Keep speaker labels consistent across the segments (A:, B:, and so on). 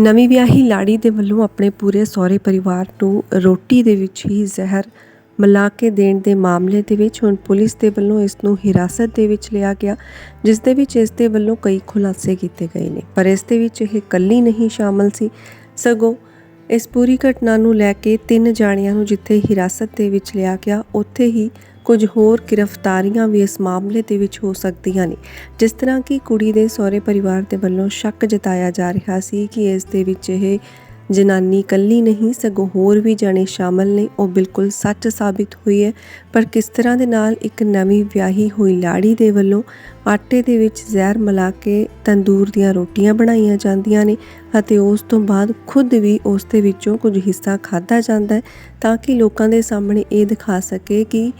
A: ਨਵੀਂ ਵਿਆਹੀ ਲਾੜੀ ਦੇ ਵੱਲੋਂ ਆਪਣੇ ਪੂਰੇ ਸਹੁਰੇ ਪਰਿਵਾਰ ਨੂੰ ਰੋਟੀ ਦੇ ਵਿੱਚ ਹੀ ਜ਼ਹਿਰ ਮਿਲਾ ਕੇ ਦੇਣ ਦੇ ਮਾਮਲੇ ਦੇ ਵਿੱਚ ਹੁਣ ਪੁਲਿਸ ਦੇ ਵੱਲੋਂ ਇਸ ਨੂੰ ਹਿਰਾਸਤ ਦੇ ਵਿੱਚ ਲਿਆ ਗਿਆ, ਜਿਸ ਦੇ ਵਿੱਚ ਇਸ ਦੇ ਵੱਲੋਂ ਕਈ ਖੁਲਾਸੇ ਕੀਤੇ ਗਏ ਨੇ। ਪਰ ਇਸ ਦੇ ਵਿੱਚ ਇਹ ਇਕੱਲੀ ਨਹੀਂ ਸ਼ਾਮਲ ਸੀ। ਸਗੋਂ ਇਸ ਪੂਰੀ ਘਟਨਾ ਨੂੰ ਲੈ ਕੇ ਤਿੰਨ ਜਾਣਿਆਂ ਨੂੰ ਜਿੱਥੇ ਹਿਰਾਸਤ ਦੇ ਵਿੱਚ ਲਿਆ ਗਿਆ, ਉੱਥੇ ਹੀ ਕੁਝ ਹੋਰ ਗ੍ਰਿਫਤਾਰੀਆਂ ਵੀ ਇਸ ਮਾਮਲੇ ਦੇ ਵਿੱਚ ਹੋ ਸਕਦੀਆਂ ਨੇ। ਜਿਸ ਤਰ੍ਹਾਂ ਕਿ ਕੁੜੀ ਦੇ ਸਹੁਰੇ ਪਰਿਵਾਰ ਦੇ ਵੱਲੋਂ ਸ਼ੱਕ ਜਤਾਇਆ ਜਾ ਰਿਹਾ ਸੀ ਕਿ ਇਸ ਦੇ ਵਿੱਚ ਇਹ ਜਨਾਨੀ ਇਕੱਲੀ ਨਹੀਂ, ਸਗੋਂ ਹੋਰ ਵੀ ਜਾਣੇ ਸ਼ਾਮਲ ਨੇ। ਉਹ ਬਿਲਕੁਲ ਸੱਚ ਸਾਬਿਤ ਹੋਈ ਹੈ, ਪਰ ਕਿਸ ਤਰ੍ਹਾਂ ਦੇ ਨਾਲ ਇੱਕ ਨਵੀਂ ਵਿਆਹੀ ਹੋਈ ਲਾੜੀ ਦੇ ਵੱਲੋਂ ਆਟੇ ਦੇ ਵਿੱਚ ਜ਼ਹਿਰ ਮਿਲਾ ਕੇ ਤੰਦੂਰ ਦੀਆਂ ਰੋਟੀਆਂ ਬਣਾਈਆਂ ਜਾਂਦੀਆਂ ਨੇ ਅਤੇ ਉਸ ਤੋਂ ਬਾਅਦ ਖੁਦ ਵੀ ਉਸ ਦੇ ਵਿੱਚੋਂ ਕੁਝ ਹਿੱਸਾ ਖਾਦਾ ਜਾਂਦਾ ਹੈ ਤਾਂ ਕਿ ਲੋਕਾਂ ਦੇ ਸਾਹਮਣੇ ਇਹ ਦਿਖਾ ਸਕੇ ਕਿ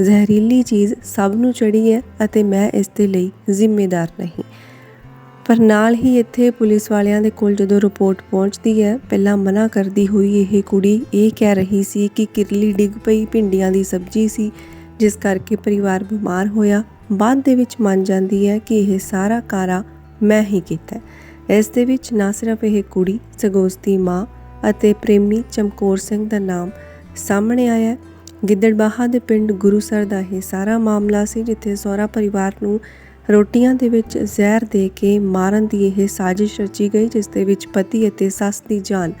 A: ਜ਼ਹਿਰੀਲੀ ਚੀਜ਼ ਸਭ ਨੂੰ ਚੜੀ ਹੈ ਅਤੇ ਮੈਂ ਇਸ ਦੇ ਲਈ ਜ਼ਿੰਮੇਦਾਰ ਨਹੀਂ। ਪਰ ਨਾਲ ਹੀ ਇੱਥੇ ਪੁਲਿਸ ਵਾਲਿਆਂ ਦੇ ਕੋਲ ਜਦੋਂ ਰਿਪੋਰਟ ਪਹੁੰਚਦੀ ਹੈ, ਪਹਿਲਾਂ ਮਨਾ ਕਰਦੀ ਹੋਈ ਇਹ ਕੁੜੀ ਇਹ ਕਹਿ ਰਹੀ ਸੀ ਕਿ ਕਿਰਲੀ ਡਿੱਗ ਪਈ, ਭਿੰਡੀਆਂ ਦੀ ਸਬਜ਼ੀ ਸੀ, ਜਿਸ ਕਰਕੇ ਪਰਿਵਾਰ ਬਿਮਾਰ ਹੋਇਆ। ਬਾਅਦ ਦੇ ਵਿੱਚ ਮੰਨ ਜਾਂਦੀ ਹੈ ਕਿ ਇਹ ਸਾਰਾ ਕਾਰਾ ਮੈਂ ਹੀ ਕੀਤਾ। ਇਸ ਦੇ ਵਿੱਚ ਨਾ ਸਿਰਫ ਇਹ ਕੁੜੀ ਸਗੋਸਤੀ ਮਾਂ ਅਤੇ ਪ੍ਰੇਮੀ ਚਮਕੌਰ ਸਿੰਘ ਦਾ ਨਾਮ ਸਾਹਮਣੇ ਆਇਆ। ਗਿੱਦੜਬਾਹਾ ਦੇ ਪਿੰਡ ਗੁਰੂਸਰ ਦਾ ਇਹ ਸਾਰਾ ਮਾਮਲਾ ਸੀ, ਜਿੱਥੇ ਸਹੁਰਾ ਪਰਿਵਾਰ ਨੂੰ ਰੋਟੀਆਂ ਦੇ ਵਿੱਚ ਜ਼ਹਿਰ ਦੇ ਕੇ ਮਾਰਨ ਦੀ ਇਹ ਸਾਜ਼ਿਸ਼ ਰਚੀ ਗਈ, ਜਿਸ ਦੇ ਵਿੱਚ ਪਤੀ ਅਤੇ ਸੱਸ ਦੀ ਜਾਨ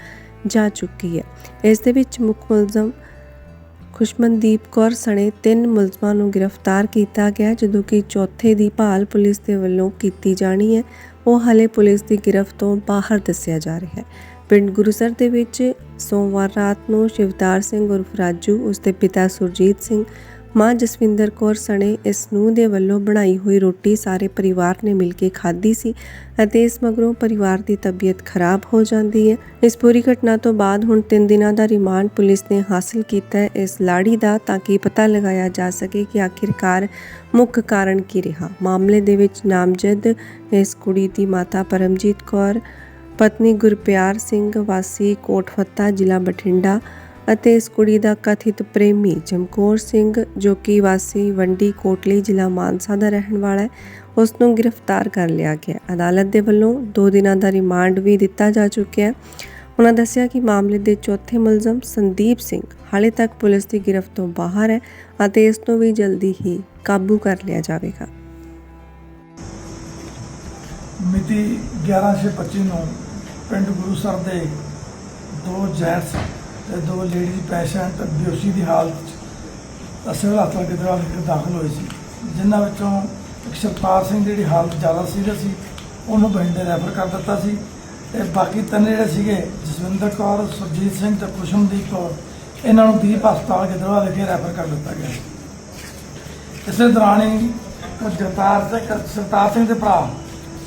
A: ਜਾ ਚੁੱਕੀ ਹੈ। ਇਸ ਦੇ ਵਿੱਚ ਮੁੱਖ ਮੁਲਜ਼ਮ ਖੁਸ਼ਮਨਦੀਪ ਕੌਰ ਸਣੇ ਤਿੰਨ ਮੁਲਜ਼ਮਾਂ ਨੂੰ ਗ੍ਰਿਫਤਾਰ ਕੀਤਾ ਗਿਆ, ਜਦੋਂ ਕਿ ਚੌਥੇ ਦੀ ਭਾਲ ਪੁਲਿਸ ਦੇ ਵੱਲੋਂ ਕੀਤੀ ਜਾਣੀ ਹੈ। ਉਹ ਹਾਲੇ ਪੁਲਿਸ ਦੀ ਗ੍ਰਿਫਤ ਤੋਂ ਬਾਹਰ ਦੱਸਿਆ ਜਾ ਰਿਹਾ ਹੈ। ਪਿੰਡ ਗੁਰੂਸਰ ਦੇ ਵਿੱਚ ਸੋਮਵਾਰ ਰਾਤ ਨੂੰ ਸ਼ਿਵਤਾਰ ਸਿੰਘ ਉਰਫ ਰਾਜੂ, ਉਸ ਦੇ ਪਿਤਾ ਸੁਰਜੀਤ ਸਿੰਘ, ਮਾਂ ਜਸਵਿੰਦਰ ਕੌਰ ਸਣੇ ਇਸ ਨੂੰ ਦੇ ਵੱਲੋਂ ਬਣਾਈ ਹੋਈ ਰੋਟੀ ਸਾਰੇ ਪਰਿਵਾਰ ਨੇ ਮਿਲ ਕੇ ਖਾਧੀ ਸੀ ਅਤੇ ਇਸ ਮਗਰੋਂ ਪਰਿਵਾਰ ਦੀ ਤਬੀਅਤ ਖਰਾਬ ਹੋ ਜਾਂਦੀ ਹੈ। ਇਸ ਪੂਰੀ ਘਟਨਾ ਤੋਂ ਬਾਅਦ ਹੁਣ 3 ਦਿਨਾਂ ਦਾ ਰਿਮਾਂਡ ਪੁਲਿਸ ਨੇ ਹਾਸਲ ਕੀਤਾ ਹੈ। ਇਸ ਲਾੜੀ ਦਾ ਤਾਂ ਕਿ ਪਤਾ ਲਗਾਇਆ ਜਾ ਸਕੇ ਕਿ ਆਖਿਰਕਾਰ ਮੁੱਖ ਕਾਰਨ ਕੀ ਰਿਹਾ। ਮਾਮਲੇ ਦੇ ਵਿੱਚ ਨਾਮਜ਼ਦ ਇਸ ਕੁੜੀ ਦੀ ਮਾਤਾ ਪਰਮਜੀਤ ਕੌਰ ਪਤਨੀ ਗੁਰਪਿਆਰ ਸਿੰਘ, ਵਾਸੀ ਕੋਟਫੱਤਾ, ਜ਼ਿਲ੍ਹਾ ਬਠਿੰਡਾ ਅਤੇ ਇਸ ਕੁੜੀ ਦਾ ਕਥਿਤ ਪ੍ਰੇਮੀ ਚਮਕੌਰ ਸਿੰਘ, ਜੋ ਕਿ ਵਾਸੀ ਵੰਡੀ ਕੋਟਲੀ ਜ਼ਿਲ੍ਹਾ ਮਾਨਸਾ ਦਾ ਰਹਿਣ ਵਾਲਾ ਹੈ, ਉਸ ਨੂੰ ਗ੍ਰਿਫਤਾਰ ਕਰ ਲਿਆ ਗਿਆ। ਅਦਾਲਤ ਦੇ ਵੱਲੋਂ 2 ਦਿਨਾਂ ਦਾ ਰਿਮਾਂਡ ਵੀ ਦਿੱਤਾ ਜਾ ਚੁੱਕਿਆ ਹੈ। ਉਹਨਾਂ ਦੱਸਿਆ ਕਿ ਮਾਮਲੇ ਦੇ ਚੌਥੇ ਮੁਲਜ਼ਮ ਸੰਦੀਪ ਸਿੰਘ ਹਾਲੇ ਤੱਕ ਪੁਲਿਸ ਦੀ ਗ੍ਰਿਫਤ ਤੋਂ ਬਾਹਰ ਹੈ ਅਤੇ ਇਸ ਨੂੰ ਵੀ ਜਲਦੀ ਹੀ ਕਾਬੂ ਕਰ ਲਿਆ ਜਾਵੇਗਾ।
B: ਮਿਤੀ 11/25 ਨੂੰ ਪਿੰਡ ਗੁਰੂਸਰ ਦੇ ਦੋ ਜੈਂਟਸ ਤੇ ਦੋ ਲੇਡੀਜ਼ ਪੈਸ਼ੈਂਟ ਬੇਹੋਸ਼ੀ ਦੀ ਹਾਲਤ 'ਚ ਸਿਵਲ ਹਸਪਤਾਲ ਗਿੱਦੜਬਾਹਾ ਵਿਖੇ ਦਾਖਲ ਹੋਏ ਸੀ, ਜਿਨ੍ਹਾਂ ਵਿੱਚੋਂ ਇੱਕ ਸ਼ਰਪਾਲ ਸਿੰਘ ਜਿਹੜੀ ਹਾਲਤ ਜ਼ਿਆਦਾ ਸੀਰੀਅਸ ਸੀ, ਉਹਨੂੰ ਬਠਿੰਡੇ ਰੈਫਰ ਕਰ ਦਿੱਤਾ ਸੀ ਤੇ ਬਾਕੀ ਤਿੰਨ ਜਿਹੜੇ ਸੀਗੇ, ਜਸਵਿੰਦਰ ਕੌਰ, ਸੁਰਜੀਤ ਸਿੰਘ ਤੇ ਕੁਸ਼ਮਦੀਪ ਕੌਰ, ਇਹਨਾਂ ਨੂੰ ਦੀਪ ਹਸਪਤਾਲ ਗਿੱਦੜਬਾਹਾ ਵਿਖੇ ਰੈਫਰ ਕਰ ਦਿੱਤਾ ਗਿਆ। ਇਸੇ ਦੌਰਾਨ ਹੀ ਜਗਤਾਰ ਸਿੰਘ ਸਰਤਾਰ ਸਿੰਘ ਦੇ ਭਰਾ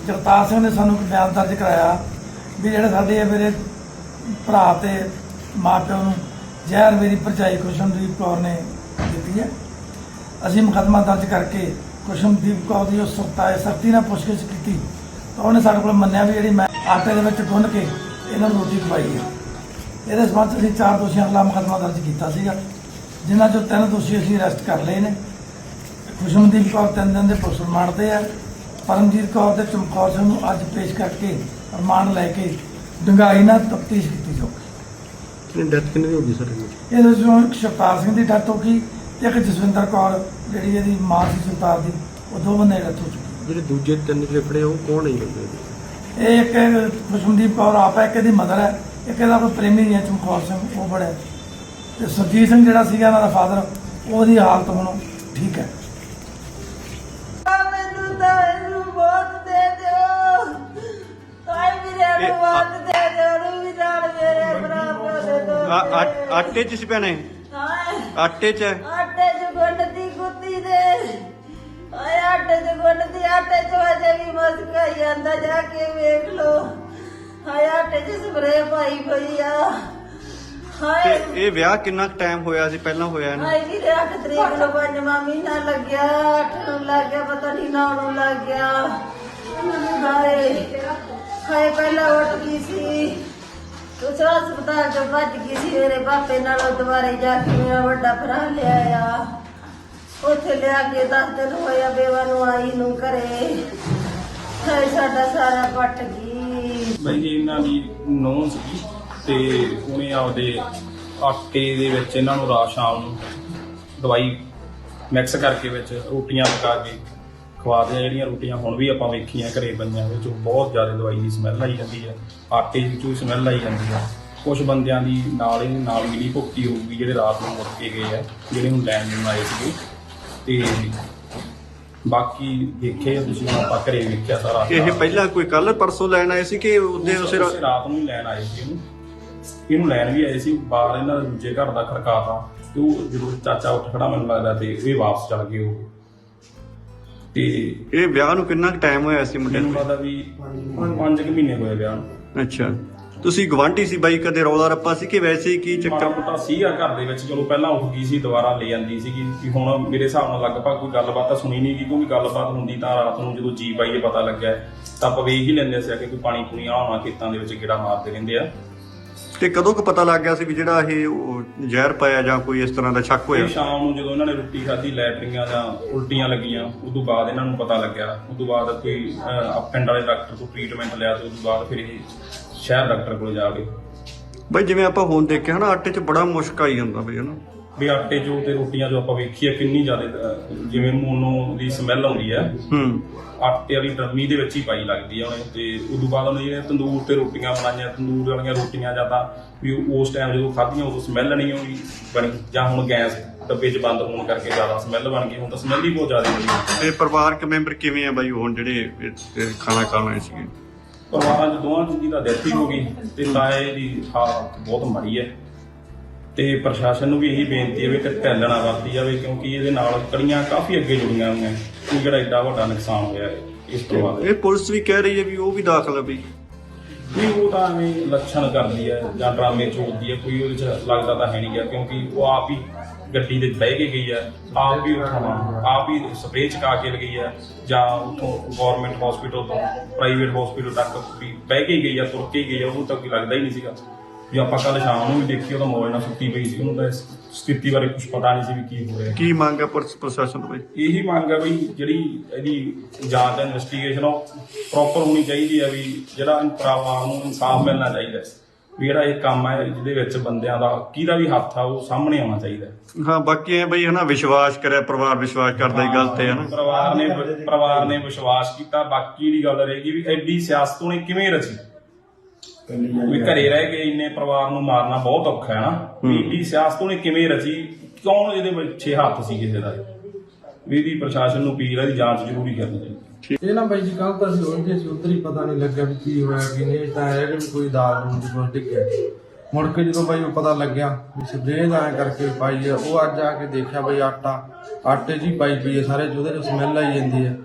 B: ਜਗਤਾਰ ਸਿੰਘ ਨੇ ਸਾਨੂੰ ਇੱਕ ਬਿਆਨ ਦਰਜ ਕਰਾਇਆ ਵੀ ਜਿਹੜੇ ਸਾਡੇ ਮੇਰੇ ਭਰਾ ਤੇ ਮਾਪਿਆਂ ਨੂੰ ਜ਼ਹਿਰ ਮੇਰੀ ਭਰਜਾਈ ਕੁਸ਼ਮਦੀਪ ਕੌਰ ਨੇ ਦਿੱਤੀ ਹੈ। ਅਸੀਂ ਮੁਕੱਦਮਾ ਦਰਜ ਕਰਕੇ ਕੁਸ਼ਮਦੀਪ ਕੌਰ ਦੀ ਉਸ ਸਖਤਾਈ ਸਖਤੀ ਨਾਲ ਪੁੱਛਗਿੱਛ ਕੀਤੀ ਤਾਂ ਉਹਨੇ ਸਾਡੇ ਕੋਲ ਮੰਨਿਆ ਵੀ ਜਿਹੜੀ ਮੈਂ ਆਟੇ ਦੇ ਵਿੱਚ ਗੁੰਨ ਕੇ ਇਹਨਾਂ ਨੂੰ ਰੋਟੀ ਖਵਾਈ ਹੈ। ਇਹਦੇ ਸਬੰਧ ਅਸੀਂ ਚਾਰ ਦੋਸ਼ੀਆਂ ਖਿਲਾਫ ਮੁਕੱਦਮਾ ਦਰਜ ਕੀਤਾ ਸੀਗਾ, ਜਿਨ੍ਹਾਂ ਚੋਂ ਤਿੰਨ ਦੋਸ਼ੀ ਅਸੀਂ ਅਰੈਸਟ ਕਰ ਲਏ ਨੇ। ਖੁਸ਼ਮਦੀਪ ਕੌਰ ਤਿੰਨ ਦਿਨ ਦੇ ਪੁਲਿਸ ਰਿਮਾਂਡ ਤੇ ਹੈ। ਪਰਮਜੀਤ ਕੌਰ ਤੇ ਚਮਕੌਰ ਸਿੰਘ ਨੂੰ ਅੱਜ ਪੇਸ਼ ਕਰਕੇ ਰਿਮਾਂਡ ਲੈ ਕੇ ਡੰਗਾਈ ਨਾਲ ਤਫਤੀਸ਼ ਕੀਤੀ ਜਾਊਗੀ
C: ਕਿੰਨੀ ਡੈਥ ਕਿੰਨੀ ਦੀ ਹੋ ਗਈ ਸਰ ਇਹਦੀ?
B: ਵਿੱਚੋਂ ਇੱਕ ਸ਼ਵਤਾਰ ਸਿੰਘ ਦੀ ਡੈਥ ਹੋ ਗਈ ਤੇ ਇੱਕ ਜਸਵਿੰਦਰ ਕੌਰ ਜਿਹੜੀ ਇਹਦੀ ਮਾਂ ਸੀ ਸ਼ਵਤਾਰ ਦੀ ਉਹ ਦੋ ਬੰਦੇ ਡੈਥ ਹੋ ਚੁੱਕੀ
C: ਜਿਹੜੇ ਦੂਜੇ ਤਿੰਨ ਜਿਹੜੇ ਫੜੇ ਉਹ ਕੌਣ ਨਹੀਂ ਬੰਦੇ
B: ਇਹ ਇੱਕ ਖੁਸ਼ਮਦੀਪ ਕੌਰ ਆਪ ਹੈ ਇੱਕ ਇਹਦੀ ਮਦਰ ਹੈ ਇੱਕ ਇਹਦਾ ਕੋਈ ਪ੍ਰੇਮੀ ਹੈ ਚਮਕੌਰ ਸਿੰਘ ਉਹ ਬੜਾ ਹੈ। ਤੇ ਸੁਰਜੀਤ ਸਿੰਘ ਜਿਹੜਾ ਸੀਗਾ ਇਹਨਾਂ ਦਾ ਫਾਦਰ ਉਹਦੀ ਹਾਲਤ ਹੁਣ ਠੀਕ ਹੈ
C: ਆ ਆ- ਆਟੇ ਚ ਸੀ ਭੈਣੇ?
D: ਹਾਏ
C: ਆਟੇ ਚ? ਹੈ।
D: ਆਟੇ ਚ ਗੁੰਨਦੀ ਕੁੱਤੀ ਦੇ। ਆਏ ਆਟੇ ਚ ਗੁੰਨਦੀ ਆਟੇ ਚ ਵਜੇ ਵੀ ਮਸਕਾ ਜਾਂਦਾ ਜਾ ਕੇ ਵੇਖ ਲੋ ਹਾਏ ਆਟੇ ਚ ਸਪਰੇ ਪਾਈ ਪਈ ਆ।
C: ਤੇ
D: ਹਾਏ
C: ਇਹ ਵਿਆਹ ਕਿੰਨਾ ਟਾਈਮ ਹੋਇਆ ਸੀ? ਪਹਿਲਾਂ ਹੋਇਆ ਇਹਨੂੰ
D: ਹਾਏ ਵੀਰੇ 8 ਤਰੀਕ ਨੂੰ ਪੰਜਵਾਂ ਮਹੀਨਾ ਲੱਗਿਆ। 8 ਨੂੰ ਲੱਗ ਗਿਆ ਪਤਾ ਨਹੀਂ 9 ਨੂੰ ਲੱਗ ਗਿਆ। ਹਾਏ ਹਾਏ ਪਹਿਲਾਂ ਉੱਠ ਗਈ ਸੀ। ਦੂਸਰਾ ਹਸਪਤਾਲ ਤੋਂ ਭੱਜ ਗਈ ਸੀ, ਮੇਰੇ ਪਾਪੇ ਨਾਲ ਉਹ ਦੁਬਾਰੇ ਜਾ ਕੇ ਮੇਰਾ ਵੱਡਾ ਭਰਾ ਲਿਆਇਆ। ਉੱਥੇ ਲਿਆ ਕੇ 10 ਦਿਨ ਹੋਇਆ, ਬੇਵਾ ਨੂੰ ਆਈ ਨੂੰ ਘਰੇ। ਹਾਏ, ਸਾਡਾ ਸਾਰਾ ਪੱਟ ਗਈ।
E: ਬਈ ਜੀ ਇਹਨਾਂ ਦੀ ਨੌਂ ਸੀਗੀ ਤੇ ਉਹਨੇ ਆਪਦੇ ਆਟੇ ਦੇ ਵਿੱਚ ਇਹਨਾਂ ਨੂੰ ਰਾਤ ਸ਼ਾਮ ਨੂੰ ਦਵਾਈ ਮਿਕਸ ਕਰਕੇ ਵਿੱਚ ਰੋਟੀਆਂ ਪਕਾ ਕੇ ਖਵਾਦੇ ਜਿਹੜੀਆਂ ਰੋਟੀਆਂ ਹੁਣ ਵੀ ਆਪਾਂ ਵੇਖੀਆਂ ਘਰੇ ਪਈਆਂ ਵਿੱਚ ਬਹੁਤ ਜ਼ਿਆਦਾ ਦਵਾਈ ਦੀ ਸਮੈਲ ਆਈ ਜਾਂਦੀ ਹੈ ਆਟੇ ਦੀ ਵਿੱਚੋਂ ਸਮੈਲ ਆਈ ਜਾਂਦੀ ਹੈ ਕੁਝ ਬੰਦਿਆਂ ਦੀ ਨਾਲ ਹੀ ਨਾਲ ਮਿਲੀ ਭੁਗਤੀ ਹੋਊਗੀ ਜਿਹੜੇ ਰਾਤ ਨੂੰ ਮੁੜ ਕੇ ਗਏ ਆ ਜਿਹੜੇ ਹੁਣ ਲੈਣ ਨੂੰ ਆਏ ਸੀਗੇ। ਤੇ ਬਾਕੀ ਦੇਖੇ ਤੁਸੀਂ ਆਪਾਂ ਘਰੇ ਵੇਖਿਆ ਸਾਰਾ
C: ਇਹ ਪਹਿਲਾਂ ਕੋਈ ਕੱਲ ਪਰਸੋਂ ਲੈਣ ਆਏ ਸੀ ਕਿ ਉਹਦੇ ਉਸੇ
E: ਰਾਤ ਨੂੰ ਹੀ ਲੈਣ ਆਏ ਸੀ ਇਹਨੂੰ। ਇਹਨੂੰ ਲੈਣ ਵੀ ਆਏ ਸੀ ਬਾਹਰ ਇਹਨਾਂ ਦੇ ਦੂਜੇ ਘਰ ਦਾ ਖੜਕਾਤਾ। ਤੇ ਉਹ ਜਦੋਂ ਚਾਚਾ ਉੱਠ ਖੜਾ ਮੈਨੂੰ ਲੱਗਦਾ ਤੇ ਇਹ ਵਾਪਸ ਚਲ ਗਏ ਉਹ। ਤੇ
C: ਇਹ ਵਿਆਹ ਨੂੰ ਕਿੰਨਾ ਟਾਈਮ ਹੋਇਆ ਸੀ ਮੁੰਡੇ
E: ਮੈਨੂੰ
C: ਨੂੰ?
E: ਲੱਗਦਾ ਵੀ 5 ਕੁ ਮਹੀਨੇ ਹੋਏ ਵਿਆਹ ਨੂੰ।
C: ਅੱਛਾ। ਤੁਸੀਂ ਗਵਾਂਢੀ ਸੀ ਬਾਈ ਕਦੇ ਰੌਲਾ ਰੱਪਾ ਸੀ ਕਿ ਵੈਸੇ ਹੀ ਕੀ
E: ਮਾੜਾ
C: ਚੱਕਰ?
E: ਮੋਟਾ ਸੀਗਾ ਘਰ ਦੇ ਵਿੱਚ ਚਲੋ ਪਹਿਲਾਂ ਉੱਠ ਗਈ ਸੀ ਦੁਬਾਰਾ ਲੈ ਜਾਂਦੀ ਸੀਗੀ। ਕਿ ਹੁਣ ਮੇਰੇ ਹਿਸਾਬ ਨਾਲ ਲਗਭਗ ਕੋਈ ਗੱਲਬਾਤ ਤਾਂ ਸੁਣੀ ਨਹੀਂ ਗਈ ਕਿਉਂਕਿ ਗੱਲਬਾਤ ਹੁੰਦੀ ਤਾਂ ਰਾਤ ਨੂੰ ਜਦੋਂ ਜੀ ਪਾਈਏ ਪਤਾ ਲੱਗਿਆ ਤਾਂ ਆਪਾਂ ਵੇਖ ਹੀ ਲੈਂਦੇ ਸੀ ਕਿ ਕੋਈ ਪਾਣੀ ਪੂਣੀ ਆਉਣਾ ਖੇਤਾਂ ਦੇ ਵਿੱਚ ਗੇੜਾ ਮਾਰਦੇ ਰਹਿੰਦੇ ਆ।
C: ਤੇ ਕਦੋਂ ਕੁ ਪਤਾ ਲੱਗ ਗਿਆ ਸੀ ਵੀ ਜਿਹੜਾ ਇਹ ਉਹ ਜ਼ਹਿਰ ਪਾਇਆ ਜਾਂ ਕੋਈ ਇਸ ਤਰ੍ਹਾਂ ਦਾ ਸ਼ੱਕ ਹੋਇਆ?
E: ਇਹ ਸ਼ਾਮ ਨੂੰ ਜਦੋਂ ਇਹਨਾਂ ਨੇ ਰੋਟੀ ਖਾਧੀ ਲੈਟਰੀਆਂ ਜਾਂ ਉਲਟੀਆਂ ਲੱਗੀਆਂ ਉਸ ਤੋਂ ਬਾਅਦ ਇਹਨਾਂ ਨੂੰ ਪਤਾ ਲੱਗਿਆ। ਉਸ ਤੋਂ ਬਾਅਦ ਕੋਈ ਅਹ, ਪਿੰਡ ਵਾਲੇ ਡਾਕਟਰ ਤੋਂ ਟ੍ਰੀਟਮੈਂਟ ਲਿਆ ਤੇ ਉਸ ਤੋਂ ਬਾਅਦ ਫਿਰ ਇਹ ਸ਼ਹਿਰ ਡਾਕਟਰ ਕੋਲ ਜਾਵੇ
C: ਬਾਈ ਜਿਵੇਂ ਆਪਾਂ ਹੁਣ ਦੇਖਿਆ ਹਨਾ ਆਟੇ 'ਚ ਬੜਾ ਮੁਸ਼ਕ ਆਈ ਜਾਂਦਾ ਬਈ ਹਨਾ?
E: ਵੀ ਆਟੇ ਚੋਂ ਤੇ ਰੋਟੀਆਂ ਜੋ ਆਪਾਂ ਵੇਖੀਏ ਕਿੰਨੀ ਜ਼ਿਆਦਾ ਅਹ, ਜਿਵੇਂ ਮੋਨੋ ਦੀ ਸਮੈਲ ਆਉਂਦੀ ਹੈ।
C: ਹੂੰ।
E: ਆਟੇ ਵਾਲੀ ਡਰਮੀ ਦੇ ਵਿੱਚ ਹੀ ਪਾਈ ਲੱਗਦੀ ਆ ਉਹਨੇ ਤੇ ਤੋਂ ਬਾਅਦ ਉਹਨੇ ਜਿਹੜੇ ਤੰਦੂਰ ਤੇ ਰੋਟੀਆਂ ਬਣਾਈਆਂ ਤੰਦੂਰ ਵਾਲੀਆਂ ਰੋਟੀਆਂ ਜਾਂ ਤਾਂ ਵੀ ਉਸ ਟਾਈਮ ਜਦੋਂ ਖਾਧੀਆਂ ਉਦੋਂ ਸਮੈਲ ਨਹੀਂ ਹੋਈ ਬਣੀ ਜਾਂ ਹੁਣ ਗੈਸ ਡੱਬੇ 'ਚ ਬੰਦ ਹੋਣ ਕਰਕੇ ਜ਼ਿਆਦਾ ਸਮੈਲ ਬਣ ਗਈ ਹੁਣ ਤਾਂ ਸਮੈਲ ਹੀ ਬਹੁਤ ਜ਼ਿਆਦਾ ਬਣੀ
C: ਤੇ ਪਰਿਵਾਰਕ ਮੈਂਬਰ ਕਿਵੇਂ ਆ ਬਾਈ ਹੁਣ ਜਿਹੜੇ ਇਹ- ਇਹ ਖਾਣਾ ਖਾਣ ਆਏ ਸੀਗੇ?
E: ਪਰਿਵਾਰਾਂ 'ਚ ਦੋਵਾਂ ਦੀ ਤਾਂ ਡੈਥ ਹੀ ਹੋ ਗਈ ਤੇ ਤਾਏ ਦੀ ਹਾਲਤ ਬਹੁਤ ਮਾੜੀ ਹੈ। ਤੇ ਪ੍ਰਸ਼ਾਸਨ ਨੂੰ ਵੀ ਇਹੀ ਬੇਨਤੀ ਹੈ ਵੀ ਕਿ ਢਿੱਲਣਾ ਵਰਤੀ ਜਾਵੇ ਕਿਉਂਕਿ ਇਹਦੇ ਨਾਲ ਕੜੀਆਂ ਕਾਫੀ ਅੱਗੇ ਜੁੜੀਆਂ ਹੋਈਆਂ ਕੋਈ ਜਿਹੜਾ ਏਡਾ ਵੱਡਾ ਨੁਕਸਾਨ ਹੋਇਆ ਹੈ ਇਸ ਤੋਂ ਬਾਅਦ।
C: ਇਹ ਪੁਲਿਸ ਵੀ ਕਹਿ ਰਹੀ ਹੈ ਵੀ ਉਹ ਵੀ ਦਾਖਲ ਹੈ ਬਈ
E: ਨਹੀਂ ਉਹ ਤਾਂ ਐਵੇਂ ਲੱਛਣ ਕਰਦੀ ਹੈ ਜਾਂ ਡਰਾਮੇ ਚੋਦਦੀ ਹੈ ਕੋਈ ਉਹਦੇ ਚ ਲੱਗਦਾ ਤਾਂ ਹੈ ਨਹੀਂ ਗਿਆ ਕਿਉਂਕਿ ਉਹ ਆਪ ਹੀ ਗੱਡੀ ਦੇ ਬਹਿ ਕੇ ਗਈ ਹੈ ਆਪ ਹੀ ਉੱਥੋਂ ਆਪ ਹੀ ਸਪਰੇਅ ਚਕਾ ਕੇ ਲਗਈ ਹੈ ਜਾਂ ਉੱਥੋਂ ਗਵਰਨਮੈਂਟ ਹਸਪੀਟਲ ਤੋਂ ਪ੍ਰਾਈਵੇਟ ਹਸਪੀਟਲ ਤੱਕ ਵੀ ਬਹਿ ਕੇ ਗਈ ਹੈ ਤੁਰ ਕੇ ਗਈ ਹੈ ਉਹਨੂੰ ਤਾਂ ਕੋਈ ਲੱਗਦਾ ਹੀ ਨਹੀਂ ਸੀਗਾ। ਜੇ ਆਪਾਂ ਕੱਲ ਸ਼ਾਮ ਨੂੰ ਵੀ ਦੇਖੀ ਉਹ ਤਾਂ ਮੌਜ ਨਾਲ ਸੁੱਤੀ ਪਈ ਸੀ। ਉਹਨੂੰ ਤਾਂ ਇਸ ਸਥਿਤੀ ਬਾਰੇ ਕੁਝ ਪਤਾ ਨਹੀਂ ਸੀ ਵੀ ਕੀ ਹੋ ਰਿਹਾ।
C: ਕੀ ਮੰਗ ਹੈ ਪੁਲਿਸ ਪ੍ਰਸ਼ਾਸਨ ਤੋਂ ਬਈ?
E: ਇਹੀ ਮੰਗ ਹੈ ਵੀ ਜਿਹੜੀ ਇਹਦੀ ਜਾਂਚ ਇਨਵੈਸਟੀਗੇਸ਼ਨ ਉਹ ਪ੍ਰੋਪਰ ਹੋਣੀ ਚਾਹੀਦੀ ਹੈ ਵੀ ਜਿਹੜਾ ਪਰਿਵਾਰ ਨੂੰ ਇਨਸਾਫ ਮਿਲਣਾ ਚਾਹੀਦਾ ਹੈ। ਵੀ ਜਿਹੜਾ ਇਹ ਕੰਮ ਹੈ ਜਿਹਦੇ ਵਿੱਚ ਬੰਦਿਆਂ ਦਾ ਕਿਹਦਾ ਵੀ ਹੱਥ ਆ ਉਹ ਸਾਹਮਣੇ ਆਉਣਾ ਚਾਹੀਦਾ ਹੈ।
C: ਹਾਂ ਬਾਕੀ ਐ ਬਈ ਹਨਾ ਵਿਸ਼ਵਾਸ ਕਰਿਆ ਪਰਿਵਾਰ ਵਿਸ਼ਵਾਸ ਕਰਦਾ ਹੀ ਗਲਤ ਹੈ ਹਨਾ
E: ਪਰਿਵਾਰ ਨੇ ਪਰਿਵਾਰ ਨੇ ਵਿਸ਼ਵਾਸ ਕੀਤਾ। ਬਾਕੀ ਦੀ ਗੱਲ ਰਹੇਗੀ ਵੀ ਐਡੀ ਸਿਆਸਤ ਉਹਨੇ ਕਿਵੇਂ ਰਚੀ? ਵੀ ਘਰੇ ਰਹਿ ਕੇ ਇੰਨੇ ਪਰਿਵਾਰ ਨੂੰ ਮਾਰਨਾ ਬਹੁਤ ਔਖਾ ਹੈ ਨਾ। ਵੀ ਐਡੀ ਸਿਆਸਤ ਉਹਨੇ ਕਿਵੇਂ ਰਚੀ? ਕੌਣ ਇਹਦੇ ਪਿੱਛੇ ਹੱਥ ਸੀ ਕਿਸੇ ਦਾ? ਵੀ ਇਹਦੀ ਪ੍ਰਸ਼ਾਸਨ ਨੂੰ ਅਪੀਲ ਹੈ ਦੀ ਜਾਂਚ ਜ਼ਰੂਰੀ ਕਰਨੀ ਚਾਹੀਦੀ।
F: ਇਹ ਨਾ ਬਾਈ ਜੀ ਕੱਲ ਤਾਂ ਅਸੀਂ ਉਲਝੇ ਸੀ ਉਧਰ ਹੀ ਪਤਾ ਨਹੀਂ ਲੱਗਿਆ ਵੀ ਕੀ ਹੋਇਆ ਕੀ ਨਹੀਂ ਤਾਂ ਇਹ ਕਿ ਵੀ ਕੋਈ ਦਾਲ ਨੂੰ ਦੀ ਕੁਛ ਡਿੱਗਿਆ ਮੁੜ ਕੇ ਜਦੋਂ ਬਾਈ ਉਹ ਪਤਾ ਲੱਗਿਆ ਵੀ ਸਪਰੇਅ ਦਾ ਕਰਕੇ ਪਾਈ ਆ ਉਹ ਅੱਜ ਆ ਕੇ ਦੇਖਿਆ ਬਈ ਆਟਾ। ਆਟੇ 'ਚ ਹੀ ਪਾਈ ਪਈ ਹੈ ਸਾਰੇ ਜਿਹਦੇ ਚ ਸਮੈਲ ਆਈ ਜਾਂਦੀ ਹੈ